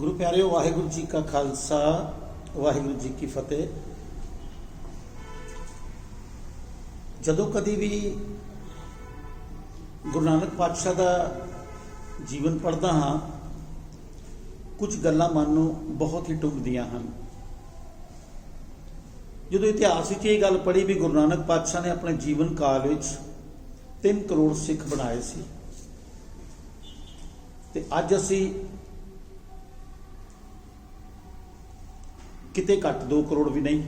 ਗੁਰੂ ਪਿਆਰਿਓ, ਵਾਹਿਗੁਰੂ ਜੀ ਕਾ ਖਾਲਸਾ, ਵਾਹਿਗੁਰੂ ਜੀ ਕੀ ਫਤਿਹ। ਜਦੋਂ ਕਦੀ ਵੀ ਗੁਰੂ ਨਾਨਕ ਪਾਤਸ਼ਾਹ ਦਾ ਜੀਵਨ ਪੜ੍ਹਦਾ ਹਾਂ, ਕੁਝ ਗੱਲਾਂ ਮਨ ਨੂੰ ਬਹੁਤ ਹੀ ਟੁੰਬਦੀਆਂ ਹਨ। ਜਦੋਂ ਇਤਿਹਾਸ ਵਿੱਚ ਇਹ ਗੱਲ ਪੜ੍ਹੀ ਵੀ ਗੁਰੂ ਨਾਨਕ ਪਾਤਸ਼ਾਹ ਨੇ ਆਪਣੇ ਜੀਵਨ ਕਾਲ ਵਿੱਚ 3 ਕਰੋੜ ਸਿੱਖ ਬਣਾਏ ਸੀ, ਤੇ ਅੱਜ ਅਸੀਂ ਕਿਤੇ ਘੱਟ 2 ਕਰੋੜ ਵੀ ਨਹੀਂ।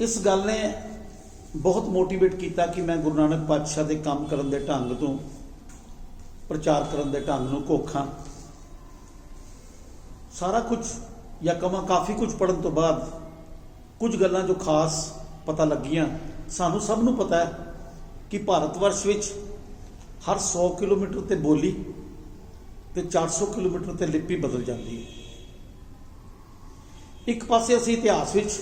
ਇਸ ਗੱਲ ਨੇ ਬਹੁਤ ਮੋਟੀਵੇਟ ਕੀਤਾ ਕਿ ਮੈਂ ਗੁਰੂ ਨਾਨਕ ਪਾਤਸ਼ਾਹ ਦੇ ਕੰਮ ਕਰਨ ਦੇ ਢੰਗ ਤੋਂ, ਪ੍ਰਚਾਰ ਕਰਨ ਦੇ ਢੰਗ ਨੂੰ ਕੋਖਾਂ ਸਾਰਾ ਕੁਝ ਜਾਂ ਕਮਾ ਕਾਫੀ ਕੁਝ ਪੜਨ ਤੋਂ ਬਾਅਦ ਕੁਝ ਗੱਲਾਂ ਜੋ ਖਾਸ ਪਤਾ ਲੱਗੀਆਂ, ਸਾਨੂੰ ਸਭ ਨੂੰ ਪਤਾ ਹੈ ਕਿ ਭਾਰਤ ਵਰਸ਼ ਵਿੱਚ ਹਰ 100 ਕਿਲੋਮੀਟਰ ਤੇ ਬੋਲੀ ਤੇ 400 ਕਿਲੋਮੀਟਰ ਤੇ ਲਿਪੀ ਬਦਲ ਜਾਂਦੀ ਹੈ। ਇੱਕ ਪਾਸੇ ਅਸੀਂ ਇਤਿਹਾਸ ਵਿੱਚ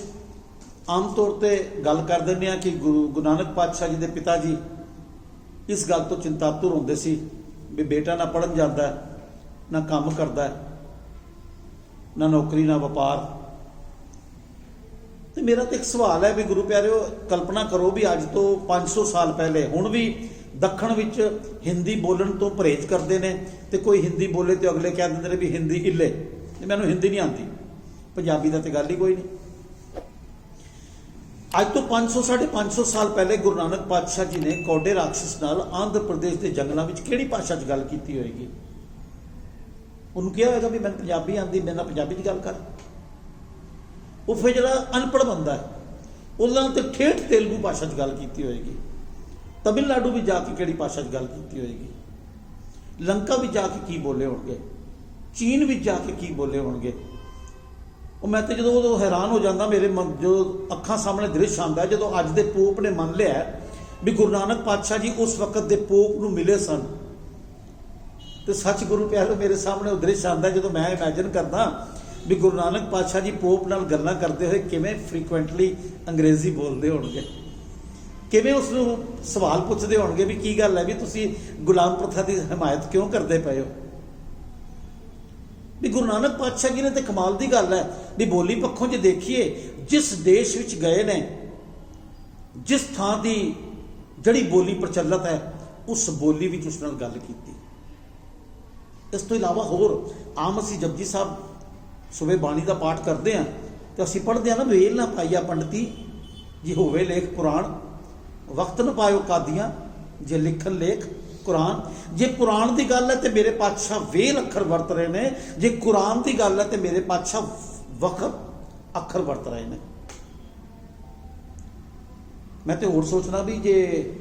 ਆਮ ਤੌਰ ਤੇ ਗੱਲ ਕਰ ਦਿੰਦੇ ਹਾਂ ਕਿ ਗੁਰੂ ਗੁਰੂ ਨਾਨਕ ਪਾਤਸ਼ਾਹ ਜੀ ਦੇ ਪਿਤਾ ਜੀ ਇਸ ਗੱਲ ਤੋਂ ਚਿੰਤਾਤੁਰ ਹੁੰਦੇ ਸੀ ਵੀ ਬੇਟਾ ਨਾ ਪੜਨ ਜਾਂਦਾ, ਨਾ ਕੰਮ ਕਰਦਾ, ਨਾ ਨੌਕਰੀ, ਨਾ ਵਪਾਰ। ਤੇ ਮੇਰਾ ਤਾਂ ਇੱਕ ਸਵਾਲ ਹੈ ਵੀ ਗੁਰੂ ਪਿਆਰਿਓ, ਕਲਪਨਾ ਕਰੋ ਵੀ ਅੱਜ ਤੋਂ 500 ਸਾਲ ਪਹਿਲੇ, ਹੁਣ ਵੀ ਦੱਖਣ ਵਿੱਚ ਹਿੰਦੀ ਬੋਲਣ ਤੋਂ ਪਰਹੇਜ਼ ਕਰਦੇ ਨੇ ਤੇ ਕੋਈ ਹਿੰਦੀ ਬੋਲੇ ਤੇ ਅਗਲੇ ਕਹਿ ਦਿੰਦੇ ਨੇ ਵੀ ਹਿੰਦੀ ਇੱਲੇ। ਤੇ ਮੈਨੂੰ ਹਿੰਦੀ ਨਹੀਂ ਆਉਂਦੀ। ਪੰਜਾਬੀ ਦਾ ਤੇ ਗੱਲ ਹੀ ਕੋਈ ਨਹੀਂ। ਅੱਜ ਤੋਂ 500 550 ਸਾਲ ਪਹਿਲੇ ਗੁਰੂ ਨਾਨਕ ਪਾਤਸ਼ਾਹ ਜੀ ਨੇ ਕੌਡੇ ਰਾਖਸ਼ ਨਾਲ ਆਂਧਰ ਪ੍ਰਦੇਸ਼ ਦੇ ਜੰਗਲਾਂ ਵਿੱਚ ਕਿਹੜੀ ਭਾਸ਼ਾ 'ਚ ਗੱਲ ਕੀਤੀ ਹੋਏਗੀ? ਉਹਨੂੰ ਕਿਹਾ ਹੋਏਗਾ ਵੀ ਮੈਨੂੰ ਪੰਜਾਬੀ ਆਉਂਦੀ, ਮੇਰੇ ਨਾਲ ਪੰਜਾਬੀ 'ਚ ਗੱਲ ਕਰ। ਉਹ ਫਿਰ ਜਿਹੜਾ ਅਨਪੜ੍ਹ ਬੰਦਾ ਹੈ, ਉਹਨਾਂ ਤੇ ਠੇਠ ਤੇਲਗੂ ਭਾਸ਼ਾ 'ਚ ਗੱਲ ਕੀਤੀ ਹੋਏਗੀ। ਤਮਿਲਨਾਡੂ ਵੀ ਜਾ ਕੇ ਕਿਹੜੀ ਭਾਸ਼ਾ 'ਚ ਗੱਲ ਕੀਤੀ ਹੋਏਗੀ? ਲੰਕਾ ਵੀ ਜਾ ਕੇ ਕੀ ਬੋਲੇ ਹੋਣਗੇ? ਚੀਨ ਵਿੱਚ ਜਾ ਕੇ ਕੀ ਬੋਲੇ ਹੋਣਗੇ? ਉਹ ਮੈਂ ਤੇ ਜਦੋਂ ਉਦੋਂ ਹੈਰਾਨ ਹੋ ਜਾਂਦਾ, ਮੇਰੇ ਮਨ ਜੋ ਅੱਖਾਂ ਸਾਹਮਣੇ ਦ੍ਰਿਸ਼ ਆਉਂਦਾ, ਜਦੋਂ ਅੱਜ ਦੇ ਪੋਪ ਨੇ ਮੰਨ ਲਿਆ ਵੀ ਗੁਰੂ ਨਾਨਕ ਪਾਤਸ਼ਾਹ ਜੀ ਉਸ ਵਕਤ ਦੇ ਪੋਪ ਨੂੰ ਮਿਲੇ ਸਨ। ਤੇ ਸੱਚ ਗੁਰੂ ਪਿਆਰੋ ਮੇਰੇ ਸਾਹਮਣੇ ਉਹ ਦ੍ਰਿਸ਼ ਆਉਂਦਾ, ਜਦੋਂ ਮੈਂ ਇਮੇਜਿਨ ਕਰਦਾ ਵੀ ਗੁਰੂ ਨਾਨਕ ਪਾਤਸ਼ਾਹ ਜੀ ਪੋਪ ਨਾਲ ਗੱਲਾਂ ਕਰਦੇ ਹੋਏ ਕਿਵੇਂ ਫ੍ਰੀਕੁਐਂਟਲੀ ਅੰਗਰੇਜ਼ੀ ਬੋਲਦੇ ਹੋਣਗੇ। ਕਿਵੇਂ ਉਸ ਨੂੰ ਸਵਾਲ ਪੁੱਛਦੇ ਹੋਣਗੇ ਵੀ ਕੀ ਗੱਲ ਹੈ ਵੀ ਤੁਸੀਂ ਗੁਲਾਮ ਪ੍ਰਥਾ ਦੀ ਹਮਾਇਤ ਕਿਉਂ ਕਰਦੇ ਪਏ ਹੋ? ਵੀ ਗੁਰੂ ਨਾਨਕ ਪਾਤਸ਼ਾਹ ਜੀ ਨੇ ਤੇ ਕਮਾਲ ਦੀ ਗੱਲ ਹੈ ਵੀ ਬੋਲੀ ਪੱਖੋਂ ਜੇ ਦੇਖੀਏ, ਜਿਸ ਦੇਸ਼ ਵਿੱਚ ਗਏ ਨੇ, ਜਿਸ ਥਾਂ ਦੀ ਜਿਹੜੀ ਬੋਲੀ ਪ੍ਰਚਲਿਤ ਹੈ, ਉਸ ਬੋਲੀ ਵਿੱਚ ਉਸ ਨਾਲ ਗੱਲ ਕੀਤੀ। ਇਸ ਤੋਂ ਇਲਾਵਾ ਹੋਰ, ਆਮ ਅਸੀਂ ਜਪਜੀ ਸਾਹਿਬ ਸਵੇਰ ਬਾਣੀ ਦਾ ਪਾਠ ਕਰਦੇ ਹਾਂ, ਤੇ ਅਸੀਂ ਪੜ੍ਹਦੇ ਹਾਂ ਨਾ, ਵੇਲ ਨਾ ਪਾਈਆ ਪੰਡਤੀ, ਜੇ ਹੋਵੇ ਲੇਖ ਪੁਰਾਣ, ਵਕਤ ਨਾ ਪਾਇਓ ਕਾਦੀਆਂ, ਜੇ ਲਿਖਣ ਲੇਖ ਕੁਰਾਨ, ਜੇ ਕੁਰਾਨ ਦੀ ਗੱਲ ਹੈ ਤੇ ਮੇਰੇ ਪਾਤਸ਼ਾਹ ਵੇਲ ਅੱਖਰ ਵਰਤ ਰਹੇ ਨੇ, ਜੇ ਕੁਰਾਨ ਦੀ ਗੱਲ ਹੈ ਤੇ ਮੇਰੇ ਪਾਤਸ਼ਾਹ ਵਕਤ ਅੱਖਰ ਵਰਤ ਰਹੇ ਨੇ। ਮੈਂ ਤੇ ਹੋਰ ਸੋਚਣਾ ਵੀ ਜੇ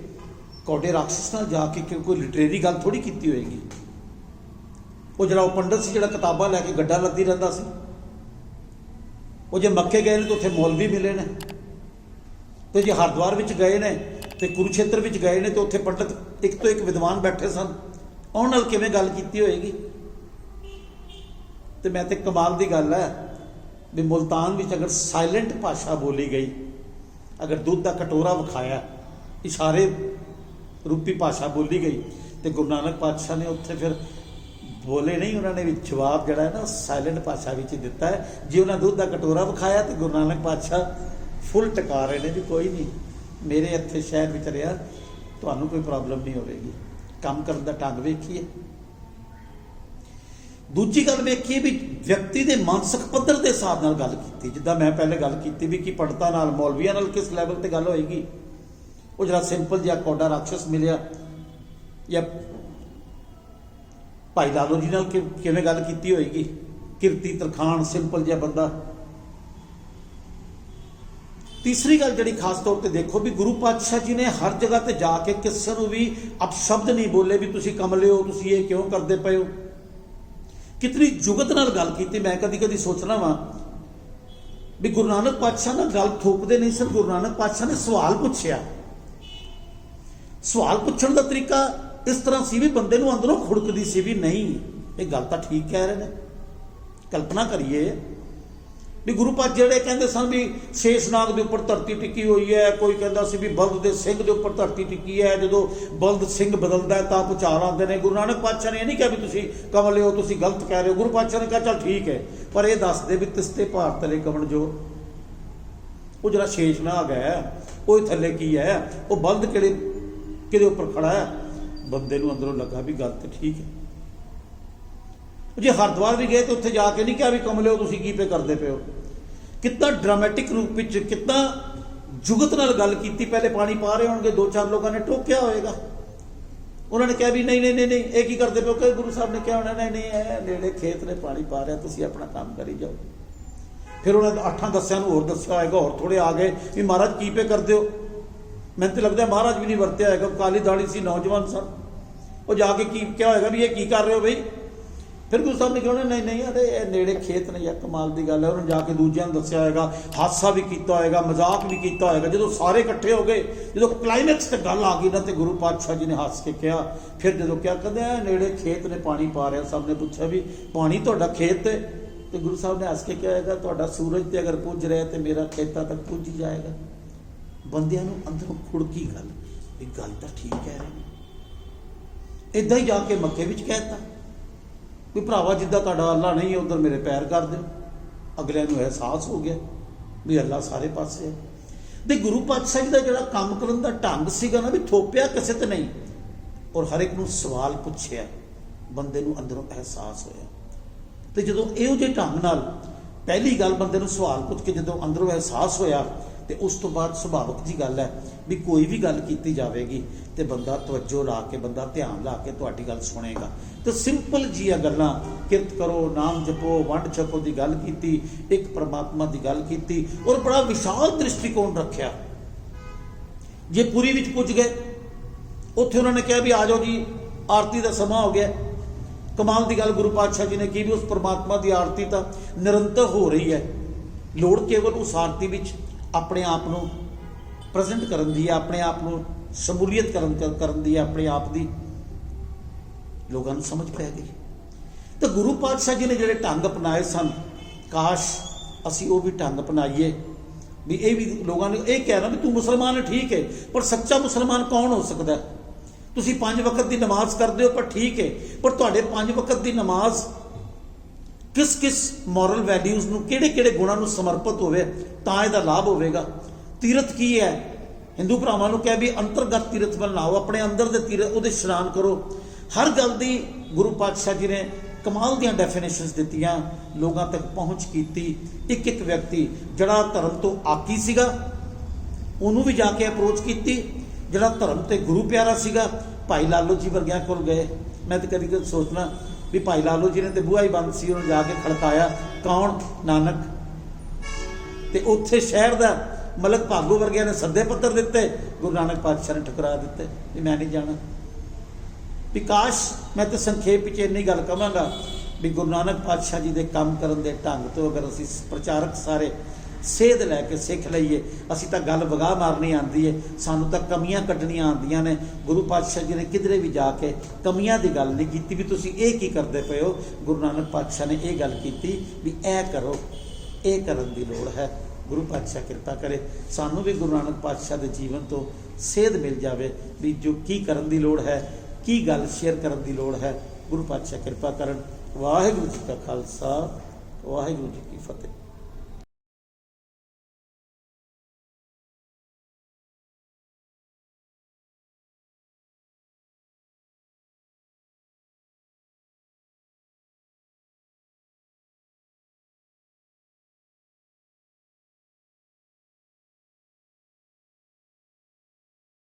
ਕੌਡੇ ਰਾਖਸ਼ ਨਾਲ ਜਾ ਕੇ ਕਿ- ਕੋਈ ਲਿਟਰੇਰੀ ਗੱਲ ਥੋੜੀ ਕੀਤੀ ਹੋਏਗੀ। ਉਹ ਜਿਹੜਾ ਉਹ ਪੰਡਤ ਸੀ, ਜਿਹੜਾ ਕਿਤਾਬਾਂ ਲੈ ਕੇ ਗੱਡਾ ਲੱਦੀ ਰਹਿੰਦਾ ਸੀ। ਉਹ ਜੇ ਮੱਕੇ ਗਏ ਨੇ ਤਾਂ ਉੱਥੇ ਮੌਲਵੀ ਮਿਲੇ ਨੇ। ਤੇ ਜੇ ਹਰਿਦੁਆਰ ਵਿੱਚ ਗਏ ਨੇ ਤੇ ਕੁਰੂਖੇਤਰ ਵਿੱਚ ਗਏ ਨੇ ਤੇ ਉੱਥੇ ਪੰਡਤ ਇੱਕ ਤੋਂ ਇੱਕ ਵਿਦਵਾਨ ਬੈਠੇ ਸਨ। ਉਹਨਾਂ ਨਾਲ ਕਿਵੇਂ ਗੱਲ ਕੀਤੀ ਹੋਏਗੀ? ਤੇ ਮੈਂ ਤੇ ਕਮਾਲ ਦੀ ਗੱਲ ਹੈ ਵੀ ਮੁਲਤਾਨ ਵਿੱਚ ਅਗਰ ਸਾਇਲੈਂਟ ਭਾਸ਼ਾ ਬੋਲੀ ਗਈ, ਅਗਰ ਦੁੱਧ ਦਾ ਕਟੋਰਾ ਵਿਖਾਇਆ, ਇਸ਼ਾਰੇ ਰੂਪੀ ਭਾਸ਼ਾ ਬੋਲੀ ਗਈ, ਤੇ ਗੁਰੂ ਨਾਨਕ ਪਾਤਸ਼ਾਹ ਨੇ ਉੱਥੇ ਫਿਰ ਬੋਲੇ ਨਹੀਂ, ਉਹਨਾਂ ਨੇ ਵੀ ਜਵਾਬ ਜਿਹੜਾ ਹੈ ਨਾ ਸਾਇਲੈਂਟ ਭਾਸ਼ਾ ਵਿੱਚ ਹੀ ਦਿੱਤਾ ਹੈ। ਜੇ ਉਹਨਾਂ ਦੁੱਧ ਦਾ ਕਟੋਰਾ ਵਿਖਾਇਆ ਤੇ ਗੁਰੂ ਨਾਨਕ ਪਾਤਸ਼ਾਹ ਫੁੱਲ ਟਕਾ ਰਹੇ ਨੇ ਵੀ ਕੋਈ ਨਹੀਂ। ਮੇਰੇ ਇੱਥੇ ਸ਼ਹਿਰ ਵਿੱਚ ਰਿਹਾ ਤੁਹਾਨੂੰ ਕੋਈ ਪ੍ਰੋਬਲਮ ਨਹੀਂ ਹੋਵੇਗੀ। ਕੰਮ ਕਰਨ ਦਾ ਢੰਗ ਵੇਖੀਏ। ਦੂਜੀ ਗੱਲ ਵੇਖੀਏ ਵੀ ਵਿਅਕਤੀ ਦੇ ਮਾਨਸਿਕ ਪੱਧਰ ਦੇ ਹਿਸਾਬ ਨਾਲ ਗੱਲ ਕੀਤੀ। ਜਿੱਦਾਂ ਮੈਂ ਪਹਿਲੇ ਗੱਲ ਕੀਤੀ ਵੀ ਕਿ ਪੰਡਤਾਂ ਨਾਲ, ਮੌਲਵੀਆਂ ਨਾਲ ਕਿਸ ਲੈਵਲ ਤੇ ਗੱਲ ਹੋਏਗੀ? ਉਹ ਜਿਹੜਾ ਸਿੰਪਲ ਜਿਹਾ ਕੋਡਾ ਰਾਖਸ਼ ਮਿਲਿਆ। ਜਾਂ ਭਾਈ ਲਾਲੋ ਜੀ ਨਾਲ ਕਿਵੇਂ ਗੱਲ ਕੀਤੀ ਹੋਏਗੀ? ਕਿਰਤੀ ਤਰਖਾਨ ਸਿੰਪਲ ਜਿਹਾ ਬੰਦਾ। ਤੀਸਰੀ ਗੱਲ ਜਿਹੜੀ ਖਾਸ ਤੌਰ ਤੇ ਦੇਖੋ ਵੀ ਗੁਰੂ ਪਾਤਸ਼ਾਹ ਜੀ ਨੇ ਹਰ ਜਗ੍ਹਾ ਤੇ ਜਾ ਕੇ ਕਿਸੇ ਨੂੰ ਵੀ ਅਪਸ਼ਬਦ ਨਹੀਂ ਬੋਲੇ ਵੀ ਤੁਸੀਂ ਕਮਲੇ ਹੋ ਤੁਸੀਂ ਇਹ ਕਿਉਂ ਕਰਦੇ ਪਏ ਹੋ? ਕਿਤਨੀ ਜੁਗਤ ਨਾਲ ਗੱਲ ਕੀਤੀ, ਮੈਂ ਕਦੀ ਕਦੀ ਸੋਚਣਾ ਵਾਂ ਵੀ ਗੁਰੂ ਨਾਨਕ ਪਾਤਸ਼ਾਹ ਨਾਲ ਗੱਲ ਥੋਪਦੇ ਨਹੀਂ ਸਨ, ਗੁਰੂ ਨਾਨਕ ਪਾਤਸ਼ਾਹ ਨੇ ਸਵਾਲ ਪੁੱਛਿਆ। ਸਵਾਲ ਪੁੱਛਣ ਦਾ ਤਰੀਕਾ ਇਸ ਤਰ੍ਹਾਂ ਸੀ ਵੀ ਬੰਦੇ ਨੂੰ ਅੰਦਰੋਂ ਖੁੜਕਦੀ ਸੀ ਵੀ ਨਹੀਂ, ਇਹ ਗੱਲ ਤਾਂ ਠੀਕ ਕਹਿ ਰਹੇ ਨੇ। ਕਲਪਨਾ ਕਰੀਏ ਵੀ ਗੁਰੂ ਪਾਤਸ਼ਾਹ ਜਿਹੜੇ ਕਹਿੰਦੇ ਸਨ ਵੀ ਸ਼ੇਸ਼ਨਾਗ ਦੇ ਉੱਪਰ ਧਰਤੀ ਟਿੱਕੀ ਹੋਈ ਹੈ, ਕੋਈ ਕਹਿੰਦਾ ਸੀ ਵੀ ਬਲਦ ਦੇ ਸਿੰਘ ਦੇ ਉੱਪਰ ਧਰਤੀ ਟਿੱਕੀ ਹੈ, ਜਦੋਂ ਬਲਦ ਸਿੰਘ ਬਦਲਦਾ ਤਾਂ ਭੁਚਾਲ ਆਉਂਦੇ ਨੇ। ਗੁਰੂ ਨਾਨਕ ਪਾਤਸ਼ਾਹ ਨੇ ਇਹ ਨਹੀਂ ਕਿਹਾ ਵੀ ਤੁਸੀਂ ਕਮਲੇ ਹੋ ਤੁਸੀਂ ਗਲਤ ਕਹਿ ਰਹੇ ਹੋ। ਗੁਰੂ ਪਾਤਸ਼ਾਹ ਨੇ ਕਿਹਾ, ਚੱਲ ਠੀਕ ਹੈ, ਪਰ ਇਹ ਦੱਸਦੇ ਵੀ ਤਿਸਤੇ ਭਾਰਤ ਲਈ ਕਮਣ ਜੋ ਉਹ ਜਿਹੜਾ ਸ਼ੇਸ਼ਨਾਗ ਹੈ, ਉਹ ਥੱਲੇ ਕੀ ਹੈ? ਉਹ ਬਲਦ ਕਿਹੜੇ, ਕਿਹਦੇ ਉੱਪਰ ਖੜਾ ਹੈ? ਬੰਦੇ ਨੂੰ ਅੰਦਰੋਂ ਲੱਗਾ ਵੀ ਗੱਲ ਤੇ ਠੀਕ ਹੈ। ਜੇ ਹਰਿਦੁਆਰ ਵੀ ਗਏ ਤੇ ਉੱਥੇ ਜਾ ਕੇ ਨਹੀਂ ਕਿਹਾ ਵੀ ਕਮਲਿਓ, ਤੁਸੀਂ ਕੀ ਪੇ ਕਰਦੇ ਪਏ ਹੋ? ਕਿੰਨਾ ਡਰਾਮੈਟਿਕ ਰੂਪ ਵਿੱਚ ਕਿੰਨਾ ਜੁਗਤ ਨਾਲ ਗੱਲ ਕੀਤੀ? ਪਹਿਲੇ ਪਾਣੀ ਪਾ ਰਹੇ ਹੋਣਗੇ, ਦੋ ਚਾਰ ਲੋਕਾਂ ਨੇ ਟੋਕਿਆ ਹੋਏਗਾ। ਉਹਨਾਂ ਨੇ ਕਿਹਾ ਵੀ ਨਹੀਂ ਨਹੀਂ ਨਹੀਂ ਨਹੀਂ, ਇਹ ਕੀ ਕਰਦੇ ਪਿਓ ਹੋ? ਕਿ ਗੁਰੂ ਸਾਹਿਬ ਨੇ ਕਿਹਾ ਹੋਣਾ, ਨਹੀਂ ਨਹੀਂ, ਇਹ ਨੇੜੇ ਖੇਤ ਨੇ, ਪਾਣੀ ਪਾ ਰਿਹਾ, ਤੁਸੀਂ ਆਪਣਾ ਕੰਮ ਕਰੀ ਜਾਓ। ਫਿਰ ਉਹਨਾਂ ਨੇ ਅੱਠਾਂ ਦੱਸਿਆਂ ਨੂੰ ਹੋਰ ਦੱਸਿਆ ਹੋਏਗਾ, ਹੋਰ ਥੋੜੇ ਆ ਗਏ ਵੀ ਮਹਾਰਾਜ ਕੀ ਪੇ ਕਰਦੇ ਹੋ? ਮੈਨੂੰ ਤੇ ਲੱਗਦਾ ਮਹਾਰਾਜ ਵੀ ਨਹੀਂ ਵਰਤਿਆ ਹੋਏਗਾ, ਕਾਲੀ ਦਾੜੀ ਸੀ ਨੌਜਵਾਨ ਸਨ। ਉਹ ਜਾ ਕੇ ਕੀ ਕਿਹਾ ਹੋਏਗਾ ਵੀ ਇਹ ਕੀ ਕਰ ਰਹੇ ਹੋ ਬਈ? ਫਿਰ ਗੁਰੂ ਸਾਹਿਬ ਨੇ ਕਿਹਾ, ਨਹੀਂ ਨਹੀਂ, ਅਰੇ ਇਹ ਨੇੜੇ ਖੇਤ ਨੇ ਯਾ ਕਮਾਲ ਦੀ ਗੱਲ ਹੈ, ਉਹਨੂੰ ਜਾ ਕੇ ਦੂਜਿਆਂ ਨੂੰ ਦੱਸਿਆ ਹੋਏਗਾ ਹਾਸਾ ਵੀ ਕੀਤਾ ਹੋਏਗਾ, ਮਜ਼ਾਕ ਵੀ ਕੀਤਾ ਹੋਏਗਾ। ਜਦੋਂ ਸਾਰੇ ਇਕੱਠੇ ਹੋ ਗਏ, ਜਦੋਂ ਕਲਾਈਮੈਕਸ ਤੇ ਗੱਲ ਆ ਗਈ ਨਾ, ਤੇ ਗੁਰੂ ਪਾਤਸ਼ਾਹ ਜੀ ਨੇ ਹੱਸ ਕੇ ਕਿਹਾ, ਫਿਰ ਜਦੋਂ ਕਿਹਾ, ਕਹਿੰਦੇ ਆ ਨੇੜੇ ਖੇਤ ਨੇ, ਪਾਣੀ ਪਾ ਰਿਹਾ। ਸਭ ਨੇ ਪੁੱਛਿਆ ਵੀ, ਪਾਣੀ ਤੁਹਾਡਾ ਖੇਤ ਤੇ ਤੇ ਗੁਰੂ ਸਾਹਿਬ ਨੇ ਹੱਸ ਕੇ ਕਿਹਾ, ਹੈਗਾ, ਤੁਹਾਡਾ ਸੂਰਜ ਤੇ ਅਗਰ ਪੁੱਜ ਰਿਹਾ ਤੇ ਮੇਰਾ ਖੇਤਾਂ ਤੱਕ ਪੁੱਜ ਹੀ ਜਾਏਗਾ। ਬੰਦਿਆਂ ਨੂੰ ਅੰਦਰੋਂ ਖੁੜਕੀ ਗੱਲ ਇਹ ਗੱਲ ਤਾਂ ਠੀਕ ਕਹਿ ਰਹੇ ਨੇ ਇਦਾਂ ਹੀ ਜਾ ਕੇ ਮੱਕੇ ਵਿੱਚ ਕਹਿਤਾ ਵੀ ਭਰਾਵਾ ਜਿੱਦਾਂ ਤੁਹਾਡਾ ਅੱਲਾ ਨਹੀਂ ਹੈ ਉਧਰ ਮੇਰੇ ਪੈਰ ਕਰ ਦਿਓ। ਅਗਲਿਆਂ ਨੂੰ ਅਹਿਸਾਸ ਹੋ ਗਿਆ ਵੀ ਅੱਲਾ ਸਾਰੇ ਪਾਸੇ ਹੈ। ਤੇ ਗੁਰੂ ਪਾਤਸ਼ਾਹ ਜੀ ਦਾ ਜਿਹੜਾ ਕੰਮ ਕਰਨ ਦਾ ਢੰਗ ਸੀਗਾ ਨਾ, ਵੀ ਥੋਪਿਆ ਕਿਸੇ ਤੇ ਨਹੀਂ। ਔਰ ਹਰ ਇੱਕ ਨੂੰ ਸਵਾਲ ਪੁੱਛਿਆ, ਬੰਦੇ ਨੂੰ ਅੰਦਰੋਂ ਅਹਿਸਾਸ ਹੋਇਆ। ਤੇ ਜਦੋਂ ਇਹੋ ਜਿਹੇ ਢੰਗ ਨਾਲ ਪਹਿਲੀ ਗੱਲ ਬੰਦੇ ਨੂੰ ਸਵਾਲ ਪੁੱਛ ਕੇ ਜਦੋਂ ਅੰਦਰੋਂ ਅਹਿਸਾਸ ਹੋਇਆ ਤੇ ਉਸ ਤੋਂ ਬਾਅਦ ਸੁਭਾਵਕ ਜੀ ਗੱਲ ਹੈ ਵੀ ਕੋਈ ਵੀ ਗੱਲ ਕੀਤੀ ਜਾਵੇਗੀ ਤੇ ਬੰਦਾ ਤਵੱਜੋ ਲਾ ਕੇ, ਬੰਦਾ ਧਿਆਨ ਲਾ ਕੇ ਤੁਹਾਡੀ ਗੱਲ ਸੁਣੇਗਾ। ਤੇ ਸਿੰਪਲ ਜੀਆਂ ਗੱਲਾਂ, ਕਿਰਤ ਕਰੋ, ਨਾਮ ਜਪੋ, ਵੰਡ ਛਕੋ ਦੀ ਗੱਲ ਕੀਤੀ, ਇੱਕ ਪ੍ਰਮਾਤਮਾ ਦੀ ਗੱਲ ਕੀਤੀ, ਔਰ ਬੜਾ ਵਿਸ਼ਾਲ ਦ੍ਰਿਸ਼ਟੀਕੋਣ ਰੱਖਿਆ। ਜੇ ਪੂਰੀ ਵਿੱਚ ਪੁੱਜ ਗਏ, ਉੱਥੇ ਉਹਨਾਂ ਨੇ ਕਿਹਾ ਵੀ ਆ ਜਾਓ ਜੀ, ਆਰਤੀ ਦਾ ਸਮਾਂ ਹੋ ਗਿਆ। ਕਮਾਲ ਦੀ ਗੱਲ ਗੁਰੂ ਪਾਤਸ਼ਾਹ ਜੀ ਨੇ ਕੀ ਵੀ ਉਸ ਪ੍ਰਮਾਤਮਾ ਦੀ ਆਰਤੀ ਤਾਂ ਨਿਰੰਤਰ ਹੋ ਰਹੀ ਹੈ। ਲੋੜ ਕੇਵਲ ਉਸ ਆਰਤੀ ਵਿੱਚ ਆਪਣੇ ਆਪ ਨੂੰ ਪ੍ਰੈਜ਼ੈਂਟ ਕਰਨ ਦੀ ਹੈ, ਆਪਣੇ ਆਪ ਨੂੰ ਸ਼ਮੂਲੀਅਤ ਕਰਨ ਕਰਨ ਦੀ ਹੈ, ਆਪਣੇ ਆਪ ਦੀ। ਲੋਕਾਂ ਨੂੰ ਸਮਝ ਪੈ ਗਈ। ਤਾਂ ਗੁਰੂ ਪਾਤਸ਼ਾਹ ਜੀ ਨੇ ਜਿਹੜੇ ਢੰਗ ਅਪਣਾਏ ਸਨ, ਕਾਸ਼ ਅਸੀਂ ਉਹ ਵੀ ਢੰਗ ਅਪਣਾਈਏ। ਵੀ ਇਹ ਵੀ ਲੋਕਾਂ ਨੂੰ ਇਹ ਕਹਿਣਾ ਵੀ ਤੂੰ ਮੁਸਲਮਾਨ ਠੀਕ ਹੈ, ਪਰ ਸੱਚਾ ਮੁਸਲਮਾਨ ਕੌਣ ਹੋ ਸਕਦਾ ਤੁਸੀਂ ਪੰਜ ਵਕਤ ਦੀ ਨਮਾਜ਼ ਕਰਦੇ ਹੋ, ਪਰ ਠੀਕ ਹੈ, ਪਰ ਤੁਹਾਡੇ ਪੰਜ ਵਕਤ ਦੀ ਨਮਾਜ਼ ਕਿਸ ਕਿਸ ਮੋਰਲ ਵੈਲਿਊਜ਼ ਨੂੰ, ਕਿਹੜੇ ਕਿਹੜੇ ਗੁਣਾਂ ਨੂੰ ਸਮਰਪਿਤ ਹੋਵੇ, ਤਾਂ ਇਹਦਾ ਲਾਭ ਹੋਵੇਗਾ। ਤੀਰਥ ਕੀ ਹੈ? ਹਿੰਦੂ ਭਰਾਵਾਂ ਨੂੰ ਕਹਿ ਵੀ ਅੰਤਰਗਤ ਤੀਰਥ ਬਣਾਓ ਆਪਣੇ ਅੰਦਰ ਦੇ ਤੀਰਥ, ਉਹਦੇ ਇਸ਼ਨਾਨ ਕਰੋ। ਹਰ ਗੱਲ ਦੀ ਗੁਰੂ ਪਾਤਸ਼ਾਹ ਜੀ ਨੇ ਕਮਾਲ ਦੀਆਂ ਡੈਫੀਨੇਸ਼ਨਸ ਦਿੱਤੀਆਂ, ਲੋਕਾਂ ਤੱਕ ਪਹੁੰਚ ਕੀਤੀ। ਇੱਕ ਇੱਕ ਵਿਅਕਤੀ, ਜਿਹੜਾ ਧਰਮ ਤੋਂ ਆਕੀ ਸੀਗਾ, ਉਹਨੂੰ ਵੀ ਜਾ ਕੇ ਅਪਰੋਚ ਕੀਤੀ। ਜਿਹੜਾ ਧਰਮ ਤੇ ਗੁਰੂ ਪਿਆਰਾ ਸੀਗਾ, ਭਾਈ ਲਾਲੋ ਜੀ ਵਰਗਿਆਂ ਕੋਲ ਗਏ। ਮੈਂ ਤਾਂ ਕਦੀ ਕਦੀ ਸੋਚਣਾ ਵੀ ਭਾਈ ਲਾਲੋ ਜੀ ਨੇ ਤੇ ਬੂਹਾ ਹੀ ਬੰਦ ਸੀ, ਉਹਨੂੰ ਜਾ ਕੇ ਖੜਕਾਇਆ, ਕੌਣ? ਨਾਨਕ। ਤੇ ਉੱਥੇ ਸ਼ਹਿਰ ਦਾ ਮਲਕ ਭਾਗੋ ਵਰਗਿਆਂ ਨੇ ਸੱਦੇ ਪੱਤਰ ਦਿੱਤੇ, ਗੁਰੂ ਨਾਨਕ ਪਾਤਸ਼ਾਹ ਨੇ ਠੁਕਰਾ ਦਿੱਤੇ, ਵੀ ਮੈਂ ਨਹੀਂ ਜਾਣਾ। ਵਿਕਾਸ ਮੈਂ ਤਾਂ ਸੰਖੇਪ ਵਿੱਚ ਇੰਨੀ ਗੱਲ ਕਵਾਂਗਾ, ਵੀ ਗੁਰੂ ਨਾਨਕ ਪਾਤਸ਼ਾਹ ਜੀ ਦੇ ਕੰਮ ਕਰਨ ਦੇ ਢੰਗ ਤੋਂ ਅਗਰ ਅਸੀਂ ਪ੍ਰਚਾਰਕ ਸਾਰੇ ਸੇਧ ਲੈ ਕੇ ਸਿੱਖ ਲਈਏ। ਅਸੀਂ ਤਾਂ ਗੱਲ ਵਗਾ ਮਾਰਨੀ ਆਂਦੀ ਏ। ਸਾਨੂੰ ਤਾਂ ਕਮੀਆਂ ਕੱਢਣੀਆਂ ਆਉਂਦੀਆਂ ਨੇ। ਗੁਰੂ ਪਾਤਸ਼ਾਹ ਜੀ ਨੇ ਕਿਧਰੇ ਵੀ ਜਾ ਕੇ ਕਮੀਆਂ ਦੀ ਗੱਲ ਨਹੀਂ ਕੀਤੀ ਵੀ ਤੁਸੀਂ ਇਹ ਕੀ ਕਰਦੇ ਪਏ ਹੋ? ਗੁਰੂ ਨਾਨਕ ਪਾਤਸ਼ਾਹ ਨੇ ਇਹ ਗੱਲ ਕੀਤੀ ਵੀ ਇਹ ਕਰੋ, ਇਹ ਕਰਨ ਦੀ ਲੋੜ ਹੈ। ਗੁਰੂ ਪਾਤਸ਼ਾਹ ਕਿਰਪਾ ਕਰੇ। ਸਾਨੂੰ ਵੀ ਗੁਰੂ ਨਾਨਕ ਪਾਤਸ਼ਾਹ ਦੇ ਜੀਵਨ ਤੋਂ ਸੇਧ ਮਿਲ ਜਾਵੇ ਵੀ ਜੋ ਕੀ ਕਰਨ ਦੀ ਲੋੜ ਹੈ, ਕੀ ਗੱਲ ਸ਼ੇਅਰ ਕਰਨ ਦੀ ਲੋੜ ਹੈ। ਗੁਰੂ ਪਾਤਸ਼ਾਹ ਕਿਰਪਾ ਕਰਨ। ਵਾਹਿਗੁਰੂ ਜੀ ਕਾ ਖਾਲਸਾ, ਵਾਹਿਗੁਰੂ ਜੀ ਕੀ ਫਤਿਹ।